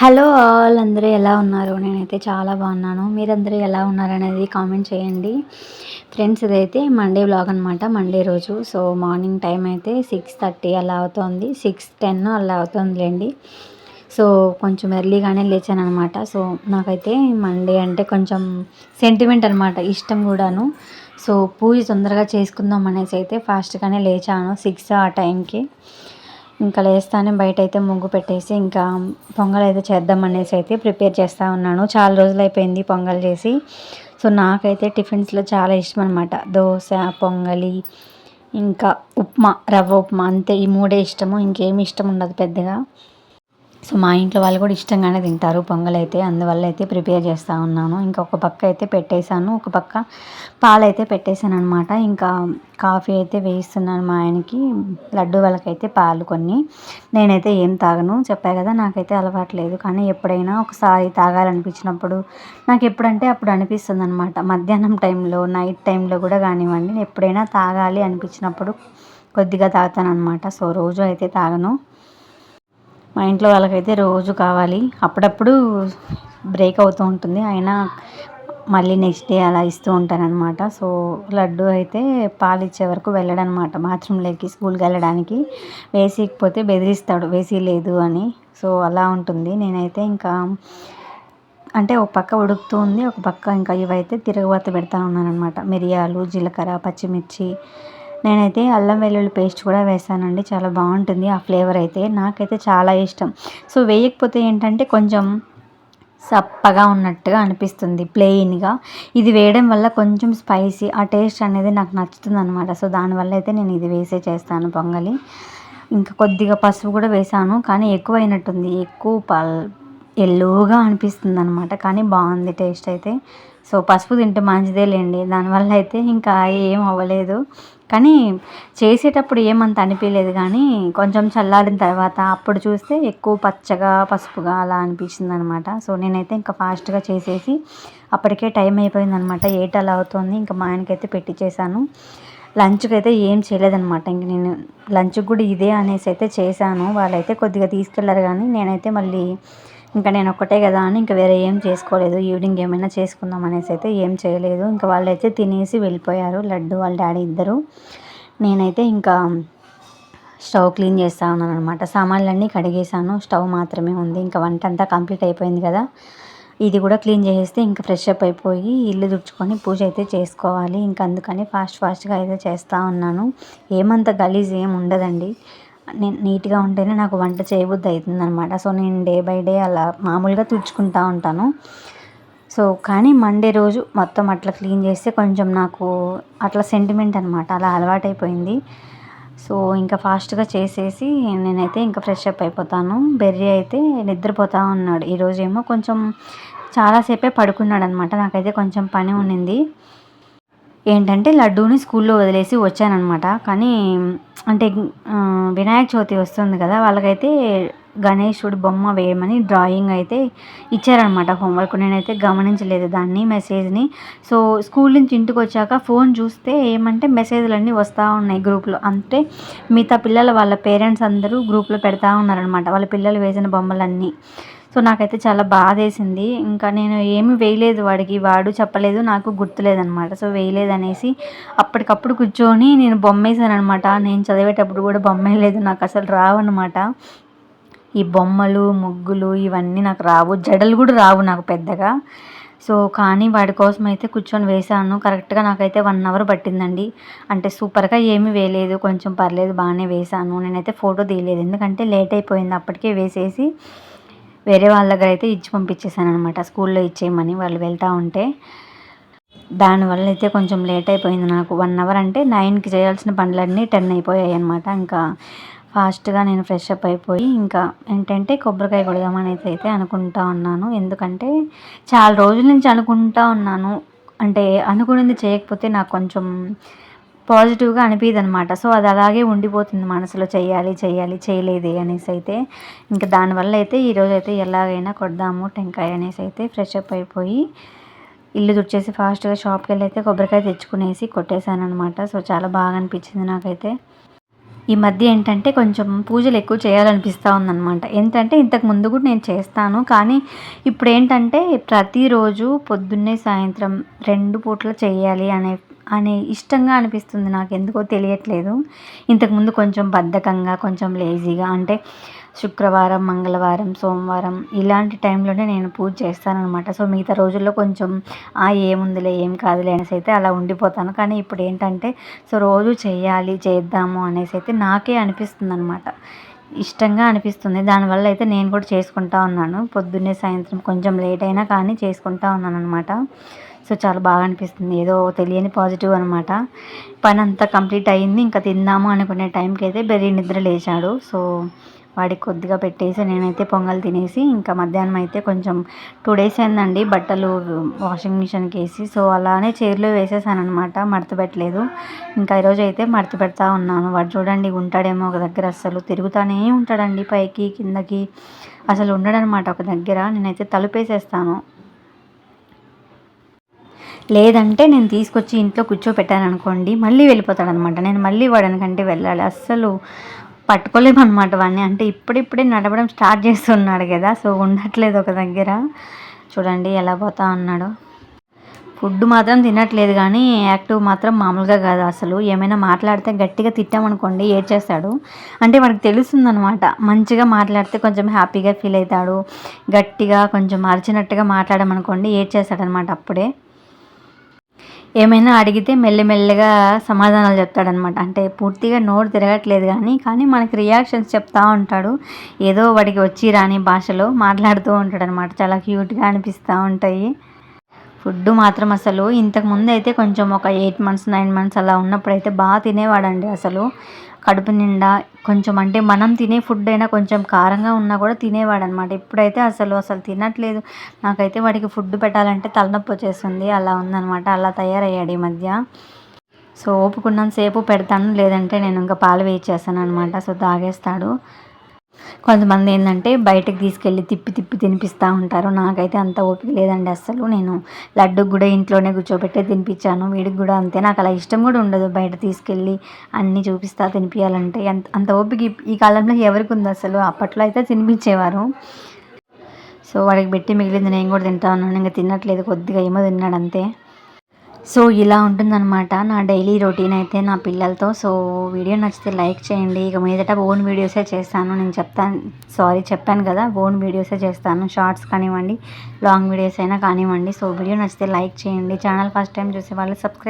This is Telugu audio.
హలో ఆల్ అందరూ ఎలా ఉన్నారు? నేనైతే చాలా బాగున్నాను. మీరందరూ ఎలా ఉన్నారనేది కామెంట్ చేయండి. ఫ్రెండ్స్ ఇదైతే మండే బ్లాగ్ అనమాట మండే రోజు. సో మార్నింగ్ టైం అయితే సిక్స్ థర్టీ అలా అవుతుంది. సిక్స్ టెన్ అలా అవుతుందిలేండి. సో కొంచెం ఎర్లీగానే లేచాను అనమాట సో నాకైతే మండే అంటే కొంచెం సెంటిమెంట్ అనమాట ఇష్టం కూడాను. సో పూజ తొందరగా చేసుకుందాం అనేసి అయితే ఫాస్ట్గానే లేచాను. సిక్స్ ఆ టైంకి. ఇంకా లేస్తానే బయట అయితే ముగ్గు పెట్టేసి ఇంకా పొంగల్ అయితే చేద్దాం అనేసి అయితే ప్రిపేర్ చేస్తూ ఉన్నాను. చాలా రోజులు అయిపోయింది పొంగల్ చేసి. సో నాకైతే టిఫిన్స్లో చాలా ఇష్టం అనమాట దోశ పొంగలి ఇంకా ఉప్మా రవ్వ ఉప్మా అంతే. ఈ మూడే ఇష్టము. ఇంకేమి ఇష్టం ఉండదు పెద్దగా. సో మా ఇంట్లో వాళ్ళు కూడా ఇష్టంగానే తింటారు. పొంగల్ అయితే అందువల్ల అయితే ప్రిపేర్ చేస్తూ ఉన్నాను. ఇంకా ఒక పక్క అయితే పెట్టేశాను. ఒక పక్క పాలైతే పెట్టేశాను అనమాట ఇంకా కాఫీ అయితే వేయిస్తున్నాను మా ఆయనకి. లడ్డు వాళ్ళకైతే పాలు కొన్ని. నేనైతే ఏం తాగను. చెప్పా కదా నాకైతే అలవాట్లేదు కానీ ఎప్పుడైనా ఒకసారి తాగాలనిపించినప్పుడు నాకు ఎప్పుడంటే అప్పుడు అనిపిస్తుంది అనమాట మధ్యాహ్నం టైంలో నైట్ టైంలో కూడా కానివ్వండి. ఎప్పుడైనా తాగాలి అనిపించినప్పుడు కొద్దిగా తాగుతాను అనమాట సో రోజు అయితే తాగను. మా ఇంట్లో వాళ్ళకైతే రోజు కావాలి. అప్పుడప్పుడు బ్రేక్ అవుతూ ఉంటుంది. అయినా మళ్ళీ నెక్స్ట్ డే అలా ఇస్తూ ఉంటారనమాట సో లడ్డు అయితే పాలు ఇచ్చే వరకు వెళ్ళడనమాట బాత్రూంలోకి స్కూల్కి వెళ్ళడానికి. వేసికపోతే బెదిరిస్తాడు. వేసి లేదు అని. సో అలా ఉంటుంది. నేనైతే ఇంకా అంటే ఒక పక్క ఉడుకుతూ ఉంది. ఒక పక్క ఇంకా ఇవైతే తిరగబాత పెడతా ఉన్నానమాట మిరియాలు జీలకర్ర పచ్చిమిర్చి నేనైతే అల్లం వెల్లుల్లి పేస్ట్ కూడా వేసానండి. చాలా బాగుంటుంది. ఆ ఫ్లేవర్ అయితే నాకైతే చాలా ఇష్టం. సో వేయకపోతే ఏంటంటే కొంచెం సప్పగా ఉన్నట్టుగా అనిపిస్తుంది ప్లెయిన్గా. ఇది వేయడం వల్ల కొంచెం స్పైసీ ఆ టేస్ట్ అనేది నాకు నచ్చుతుంది అనమాట సో దానివల్ల అయితే నేను ఇది వేసే చేస్తాను పొంగలి. ఇంకా కొద్దిగా పసుపు కూడా వేసాను. కానీ ఎక్కువ అయినట్టుంది ఎక్కువ పల్ ఎల్లోగా అనిపిస్తుంది అనమాట కానీ బాగుంది టేస్ట్ అయితే. సో పసుపు తింటే మంచిదే లేండి దానివల్ల అయితే ఇంకా ఏం అవ్వలేదు. కానీ చేసేటప్పుడు ఏమంత అనిపించలేదు కానీ కొంచెం చల్లారిన తర్వాత అప్పుడు చూస్తే ఎక్కువ పచ్చగా పసుపుగా అలా అనిపించింది అనమాట సో నేనైతే ఇంకా ఫాస్ట్గా చేసేసి అప్పటికే టైం అయిపోయింది అనమాట ఎయిట్ అలా అవుతుంది. ఇంకా మా ఆయనకైతే పెట్టి చేశాను. లంచ్కి అయితే ఏం చేయలేదనమాట. ఇంక నేను లంచ్కి కూడా ఇదే అనేసి అయితే చేశాను. వాళ్ళైతే కొద్దిగా తీసుకెళ్ళారు కానీ నేనైతే మళ్ళీ ఇంకా నేను ఒక్కటే కదా అని ఇంకా వేరే ఏం చేసుకోలేదు. ఈవినింగ్ ఏమైనా చేసుకుందాం అనేసి అయితే ఏం చేయలేదు. ఇంకా వాళ్ళైతే తినేసి వెళ్ళిపోయారు. లడ్డు వాళ్ళ డాడీ ఇద్దరు. నేనైతే ఇంకా స్టవ్ క్లీన్ చేస్తా ఉన్నాను అనమాట సామాన్లన్నీ కడిగేసాను స్టవ్ మాత్రమే ఉంది. ఇంకా వంట అంతా కంప్లీట్ అయిపోయింది కదా. ఇది కూడా క్లీన్ చేసేస్తే ఇంకా ఫ్రెష్ అప్ అయిపోయి ఇల్లు తుడుచుకొని పూజ అయితే చేసుకోవాలి. ఇంకా అందుకని ఫాస్ట్ ఫాస్ట్గా అయితే చేస్తూ ఉన్నాను. ఏమంత గలీజ్ ఏం ఉండదండి. నేను నీట్గా ఉంటేనే నాకు వంట చేయబుద్ధి అవుతుంది అనమాట సో నేను డే బై డే అలా మామూలుగా తుడుచుకుంటూ ఉంటాను. సో కానీ మండే రోజు మొత్తం అట్లా క్లీన్ చేస్తే కొంచెం నాకు అట్లా సెంటిమెంట్ అనమాట అలా అలవాటైపోయింది. సో ఇంకా ఫాస్ట్గా చేసేసి నేనైతే ఇంకా ఫ్రెష్ అప్ అయిపోతాను. బెర్రీ అయితే నిద్రపోతూ ఉన్నాడు. ఈరోజేమో కొంచెం చాలాసేపే పడుకున్నాడు అనమాట నాకైతే కొంచెం పని ఉండింది ఏంటంటే లడ్డూని స్కూల్లో వదిలేసి వచ్చానమాట కానీ అంటే వినాయక చవితి వస్తుంది కదా వాళ్ళకైతే గణేశుడి బొమ్మ వేయమని డ్రాయింగ్ అయితే ఇచ్చారనమాట హోంవర్క్. నేనైతే గమనించలేదు దాన్ని మెసేజ్ని. సో స్కూల్ నుంచి ఇంటికి వచ్చాక ఫోన్ చూస్తే ఏమంటే మెసేజ్లు అన్నీ వస్తూ ఉన్నాయి గ్రూప్లో. అంటే మిగతా పిల్లల వాళ్ళ పేరెంట్స్ అందరూ గ్రూప్లో పెడతా ఉన్నారనమాట వాళ్ళ పిల్లలు వేసిన బొమ్మలన్నీ. సో నాకైతే చాలా బాధ వేసింది ఇంకా నేను ఏమి వేయలేదు వాడికి. వాడు చెప్పలేదు నాకు గుర్తులేదనమాట సో వేయలేదు అనేసి అప్పటికప్పుడు కూర్చొని నేను బొమ్మ వేసాను అనమాట నేను చదివేటప్పుడు కూడా బొమ్మేయలేదు నాకు అసలు రావన్నమాట. ఈ బొమ్మలు ముగ్గులు ఇవన్నీ నాకు రావు. జడలు కూడా రావు నాకు పెద్దగా. సో కానీ వాడి కోసం అయితే కూర్చొని వేసాను కరెక్ట్గా నాకైతే వన్ అవర్ పట్టిందండి. అంటే సూపర్గా ఏమీ వేయలేదు. కొంచెం పర్లేదు బాగానే వేసాను నేనైతే ఫోటో తీయలేదు. ఎందుకంటే లేట్ అయిపోయింది అప్పటికే వేసేసి. వేరే వాళ్ళ దగ్గర అయితే ఇచ్చి పంపించేసాను అనమాట స్కూల్లో ఇచ్చేయమని వాళ్ళు వెళ్తూ ఉంటే. దానివల్ల అయితే కొంచెం లేట్ అయిపోయింది నాకు. వన్ అవర్ అంటే నైన్కి చేయాల్సిన పనులన్నీ టెన్ అయిపోయాయి అనమాట ఇంకా ఫాస్ట్గా నేను ఫ్రెష్ అప్ అయిపోయి ఇంకా ఏంటంటే కొబ్బరికాయ కొడదామని అయితే అనుకుంటా ఉన్నాను. ఎందుకంటే చాలా రోజుల నుంచి అనుకుంటా ఉన్నాను. అంటే అనుకునేది చేయకపోతే నాకు కొంచెం పాజిటివ్గా అనిపించదు అనమాట సో అది అలాగే ఉండిపోతుంది మనసులో. చేయాలి చేయాలి చేయలేదే అనేసి అయితే. ఇంకా దానివల్ల అయితే ఈరోజు అయితే ఎలాగైనా కొడదాము టెంకాయ అనేసి అయితే ఫ్రెష్ అప్ అయిపోయి ఇల్లు తుడిచేసి ఫాస్ట్గా షాప్కి వెళ్ళి అయితే కొబ్బరికాయ తెచ్చుకునేసి కొట్టేశాను అనమాట సో చాలా బాగా అనిపించింది నాకైతే. ఈ మధ్య ఏంటంటే కొంచెం పూజలు ఎక్కువ చేయాలనిపిస్తూ ఉందన్నమాట. ఏంటంటే ఇంతకు ముందు కూడా నేను చేస్తాను. కానీ ఇప్పుడు ఏంటంటే ప్రతిరోజు పొద్దున్నే సాయంత్రం రెండు పూట్ల చేయాలి అనే అనే ఇష్టంగా అనిపిస్తుంది నాకు ఎందుకో తెలియట్లేదు ఇంతకుముందు కొంచెం బద్ధకంగా కొంచెం లేజీగా అంటే శుక్రవారం మంగళవారం సోమవారం ఇలాంటి టైంలోనే నేను పూజ చేస్తానన్నమాట. సో మిగతా రోజుల్లో కొంచెం ఆ ఏముందిలే ఏం కాదులే అనేసి అయితే అలా ఉండిపోతాను. కానీ ఇప్పుడు ఏంటంటే సో రోజు చేయాలి చేద్దాము అనేసి అయితే నాకే అనిపిస్తుంది అనమాట ఇష్టంగా అనిపిస్తుంది. దానివల్ల అయితే నేను కూడా చేసుకుంటా ఉన్నాను. పొద్దున్నే సాయంత్రం కొంచెం లేట్ అయినా కానీ చేసుకుంటా ఉన్నాను అనమాట సో చాలా బాగా అనిపిస్తుంది. ఏదో తెలియని పాజిటివ్ అనమాట పని అంతా కంప్లీట్ అయ్యింది. ఇంకా తిందాము అనుకునే టైంకి అయితే బెర్రీ నిద్ర లేచాడు. సో వాడికి కొద్దిగా పెట్టేసి నేనైతే పొంగల్ తినేసి ఇంకా మధ్యాహ్నం అయితే కొంచెం టూ డేస్ అయిందండి. బట్టలు వాషింగ్ మిషన్కి వేసి సో అలానే చైర్లో వేసేసాను అనమాట మడత పెట్టలేదు. ఇంకా ఈరోజు అయితే మడత పెడతా ఉన్నాను. వాడు చూడండి ఉంటాడేమో ఒక దగ్గర అస్సలు తిరుగుతానే ఉంటాడండి పైకి కిందకి. అసలు ఉండడనమాట ఒక దగ్గర. నేనైతే తలుపేసేస్తాను. లేదంటే నేను తీసుకొచ్చి ఇంట్లో కూర్చోపెట్టాను అనుకోండి మళ్ళీ వెళ్ళిపోతాడు అనమాట నేను మళ్ళీ వాడనికంటే వెళ్ళాలి. అస్సలు పట్టుకోలేమన్నమాట వాడిని. అంటే ఇప్పుడిప్పుడే నడవడం స్టార్ట్ చేస్తున్నాడు కదా సో ఉండట్లేదు ఒక దగ్గర. చూడండి ఎలా పోతా ఉన్నాడు. ఫుడ్ మాత్రం తినట్లేదు కానీ యాక్టివ్ మాత్రం మామూలుగా కాదు అసలు. ఏమైనా మాట్లాడితే గట్టిగా తిట్టామనుకోండి ఏడ్చేస్తాడు. అంటే వాడికి తెలుస్తుందనమాట. మంచిగా మాట్లాడితే కొంచెం హ్యాపీగా ఫీల్ అవుతాడు. గట్టిగా కొంచెం అరిచినట్టుగా మాట్లాడమనుకోండి ఏడ్చేస్తాడనమాట అప్పుడే. ఏమైనా అడిగితే మెల్లమెల్లగా సమాధానాలు చెప్తాడనమాట అంటే పూర్తిగా నోరు తిరగట్లేదు కానీ కానీ మనకి రియాక్షన్స్ చెప్తా ఉంటాడు. ఏదో వాడికి వచ్చి రాని భాషలో మాట్లాడుతూ ఉంటాడనమాట చాలా క్యూట్గా అనిపిస్తూ ఉంటాయి. ఫుడ్ మాత్రం అసలు ఇంతకు ముందు అయితే కొంచెం ఒక ఎయిట్ మంత్స్ నైన్ మంత్స్ అలా ఉన్నప్పుడు అయితే బాగా తినేవాడండి అసలు. కడుపు నిండా కొంచెం అంటే మనం తినే ఫుడ్ అయినా కొంచెం కారంగా ఉన్నా కూడా తినేవాడు అనమాట ఇప్పుడైతే అసలు అసలు తినట్లేదు. నాకైతే వాడికి ఫుడ్ పెట్టాలంటే తలనొప్పి వచ్చేస్తుంది. అలా ఉందనమాట. అలా తయారయ్యాడు ఈ మధ్య. సో ఓపుకున్నంత సేపు పెడతాను. లేదంటే నేను ఇంకా పాలు వేయించేస్తాను అనమాట సో తాగేస్తాడు. కొంతమంది ఏంటంటే బయటకు తీసుకెళ్ళి తిప్పి తిప్పి తినిపిస్తూ ఉంటారు. నాకైతే అంత ఓపిక లేదండి అస్సలు. నేను లడ్డు కూడా ఇంట్లోనే కూర్చోబెట్టే తినిపించాను. వీడికి కూడా అంతే. నాకు అలా ఇష్టం కూడా ఉండదు బయట తీసుకెళ్ళి అన్నీ చూపిస్తా తినిపించాలంటే అంత అంత ఓపిక ఈ కాలంలో ఎవరికి ఉంది అసలు అప్పట్లో అయితే తినిపించేవారు. సో వాడికి పెట్టి మిగిలింది నేను కూడా తింటా ఉన్నాను. ఇంకా తినట్లేదు. కొద్దిగా ఏమో తిన్నాడు అంతే. సో ఇలా ఉంటుందన్నమాట నా డైలీ రొటీన్ అయితే నా పిల్లలతో. సో వీడియో నచ్చితే లైక్ చేయండి. ఇక మీదట ఓన్ వీడియోసే చేస్తాను. నేను చెప్తాను సారీ చెప్పాను కదా ఓన్ వీడియోసే చేస్తాను. షార్ట్స్ కానివ్వండి లాంగ్ వీడియోస్ అయినా కానివ్వండి. సో వీడియో నచ్చితే లైక్ చేయండి. ఛానల్ ఫస్ట్ టైం చూసే వాళ్ళు సబ్స్క్రైబ్